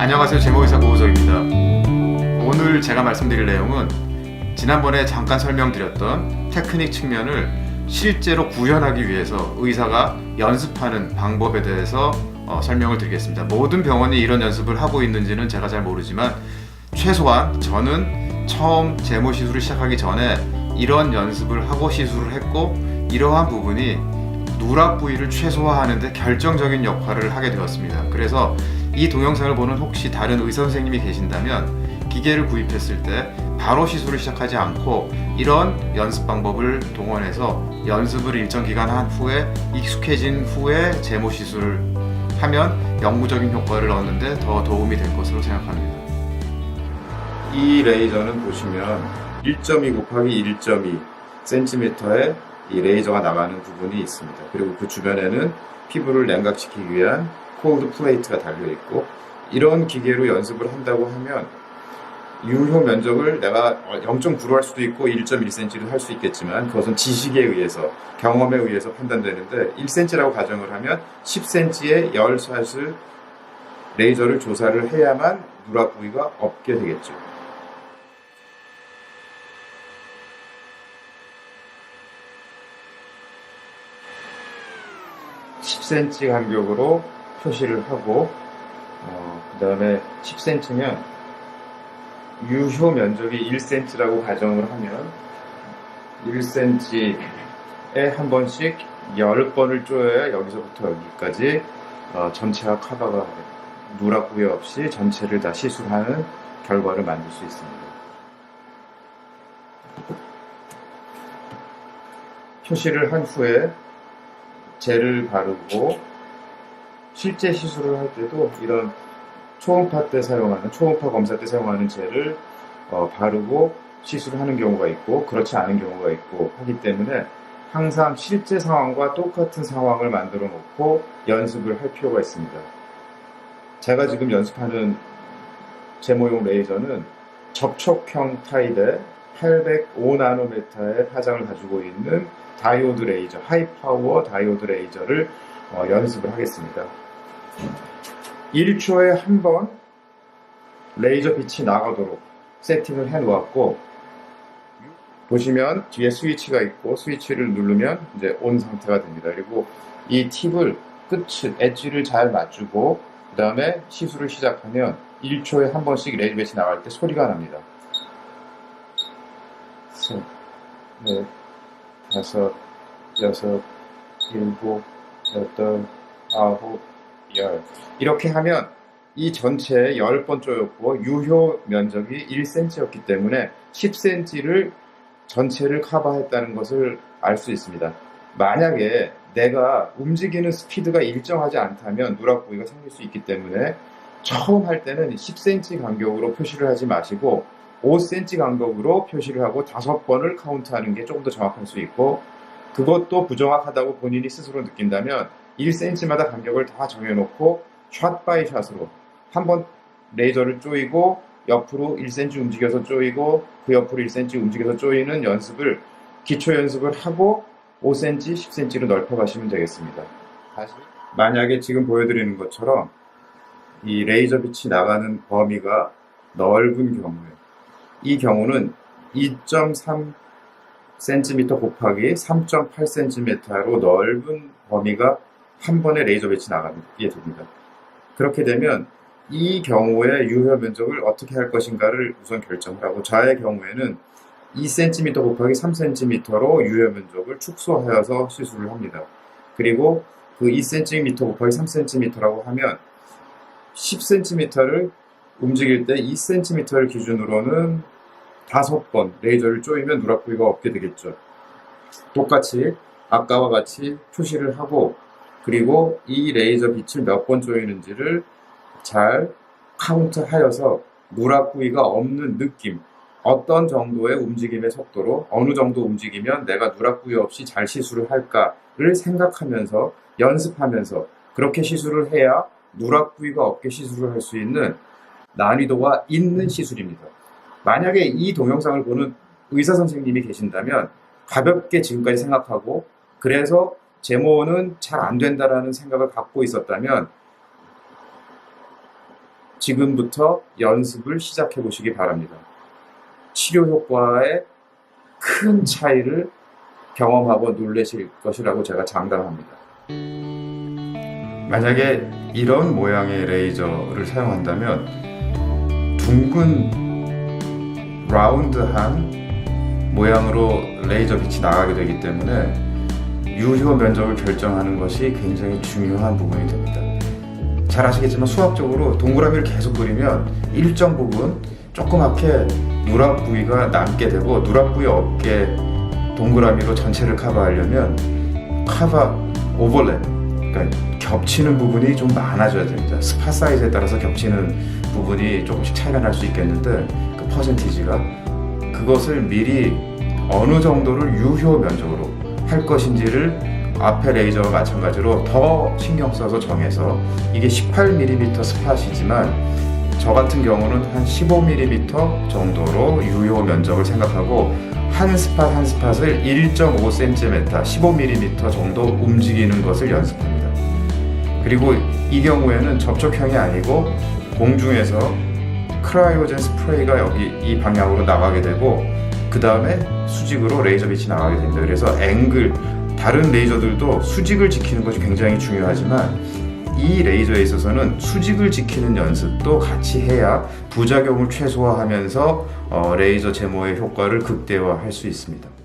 안녕하세요. 제모의사 고우석입니다. 오늘 제가 말씀드릴 내용은 지난번에 잠깐 설명드렸던 테크닉 측면을 실제로 구현하기 위해서 의사가 연습하는 방법에 대해서 어, 설명을 드리겠습니다. 모든 병원이 이런 연습을 하고 있는지는 제가 잘 모르지만 최소한 저는 처음 제모 시술을 시작하기 전에 이런 연습을 하고 시술을 했고 이러한 부분이 누락 부위를 최소화하는데 결정적인 역할을 하게 되었습니다. 그래서 이 동영상을 보는 혹시 다른 의사 선생님이 계신다면 기계를 구입했을 때 바로 시술을 시작하지 않고 이런 연습 방법을 동원해서 연습을 일정 기간 한 후에 익숙해진 후에 제모 시술을 하면 영구적인 효과를 얻는데 더 도움이 될 것으로 생각합니다. 이 레이저는 보시면 1.2 곱하기 1.2 cm의 이 레이저가 나가는 부분이 있습니다. 그리고 그 주변에는 피부를 냉각시키기 위한 콜드 플레이트가 달려 있고 이런 기계로 연습을 한다고 하면 유효 면적을 내가 0.9로 할 수도 있고 1.1cm로 할 수 있겠지만 그것은 지식에 의해서 경험에 의해서 판단되는데 1cm라고 가정을 하면 10cm의 열샷을 레이저를 조사를 해야만 누락 부위가 없게 되겠죠. 10cm 간격으로 표시를 하고 어, 그 다음에 10cm면 유효 면적이 1cm라고 가정을 하면 1cm에 한 번씩 10번을 쪼여야 여기서부터 여기까지 어, 전체가 커버가 누락 부위 없이 전체를 다 시술하는 결과를 만들 수 있습니다. 표시를 한 후에 젤을 바르고 실제 시술을 할 때도 이런 초음파 때 사용하는 초음파 검사 때 사용하는 젤을 어, 바르고 시술을 하는 경우가 있고 그렇지 않은 경우가 있고 하기 때문에 항상 실제 상황과 똑같은 상황을 만들어 놓고 연습을 할 필요가 있습니다. 제가 지금 연습하는 제모용 레이저는 접촉형 타입의 805나노메타의 파장을 가지고 있는 다이오드 레이저, 하이파워 다이오드 레이저를 어, 연습을 하겠습니다. 1초에 한 번 레이저 빛이 나가도록 세팅을 해 놓았고 보시면 뒤에 스위치가 있고 스위치를 누르면 이제 온 상태가 됩니다. 그리고 이 팁을 끝을 엣지를 잘 맞추고 그 다음에 시술을 시작하면 1초에 한 번씩 레이저 빛이 나갈 때 소리가 납니다. 셋, 넷, 다섯, 여섯, 일곱, 열. 이렇게 하면 이 전체에 10번 쪼였고 유효 면적이 1cm였기 때문에 10cm를 전체를 커버했다는 것을 알 수 있습니다. 만약에 내가 움직이는 스피드가 일정하지 않다면 누락 부위가 생길 수 있기 때문에 처음 할 때는 10cm 간격으로 표시를 하지 마시고 5cm 간격으로 표시를 하고 5번을 카운트하는 게 조금 더 정확할 수 있고 그것도 부정확하다고 본인이 스스로 느낀다면 1cm마다 간격을 다 정해놓고 샷 바이 샷으로 한 번 레이저를 쪼이고 옆으로 1cm 움직여서 쪼이고 그 옆으로 1cm 움직여서 쪼이는 연습을 기초 연습을 하고 5cm, 10cm로 넓혀 가시면 되겠습니다. 다시 만약에 지금 보여드리는 것처럼 이 레이저 빛이 나가는 범위가 넓은 경우에 이 경우는 2.3 cm 곱하기 3.8cm로 넓은 범위가 한 번에 레이저 빛이 나가게 됩니다. 그렇게 되면 이 경우에 유효 면적을 어떻게 할 것인가를 우선 결정을 하고 저의 경우에는 2cm 곱하기 3cm로 유효 면적을 축소하여서 시술을 합니다. 그리고 그 2cm 곱하기 3cm라고 하면 10cm를 움직일 때 2cm를 기준으로는 다섯 번 레이저를 쪼이면 누락 부위가 없게 되겠죠. 똑같이 아까와 같이 표시를 하고 그리고 이 레이저 빛을 몇번 쪼이는지를 잘 카운트하여서 누락 부위가 없는 느낌 어떤 정도의 움직임의 속도로 어느 정도 움직이면 내가 누락 부위 없이 잘 시술을 할까를 생각하면서 연습하면서 그렇게 시술을 해야 누락 부위가 없게 시술을 할 수 있는 난이도가 있는 시술입니다. 만약에 이 동영상을 보는 의사 선생님이 계신다면 가볍게 지금까지 생각하고 그래서 제모는 잘 안 된다라는 생각을 갖고 있었다면 지금부터 연습을 시작해 보시기 바랍니다. 치료 효과에 큰 차이를 경험하고 놀라실 것이라고 제가 장담합니다. 만약에 이런 모양의 레이저를 사용한다면 둥근 라운드한 모양으로 레이저 빛이 나가게 되기 때문에 유효 면적을 결정하는 것이 굉장히 중요한 부분이 됩니다. 잘 아시겠지만 수학적으로 동그라미를 계속 그리면 일정 부분 조그맣게 누락 부위가 남게 되고 누락 부위 없게 동그라미로 전체를 커버하려면 커버 오버랩 그러니까 겹치는 부분이 좀 많아져야 됩니다. 스파 사이즈에 따라서 겹치는 부분이 조금씩 차이가 날 수 있겠는데 그 퍼센티지가 그것을 미리 어느 정도를 유효 면적으로 할 것인지를 앞에 레이저와 마찬가지로 더 신경 써서 정해서 이게 18mm 스팟이지만 저 같은 경우는 한 15mm 정도로 유효 면적을 생각하고 한 스팟 한 스팟을 1.5cm, 15mm 정도 움직이는 것을 연습합니다. 그리고 이 경우에는 접촉형이 아니고 공중에서 크라이오젠 스프레이가 여기 이 방향으로 나가게 되고 그 다음에 수직으로 레이저 빛이 나가게 됩니다. 그래서 앵글 다른 레이저들도 수직을 지키는 것이 굉장히 중요하지만 이 레이저에 있어서는 수직을 지키는 연습도 같이 해야 부작용을 최소화하면서 어, 레이저 제모의 효과를 극대화할 수 있습니다.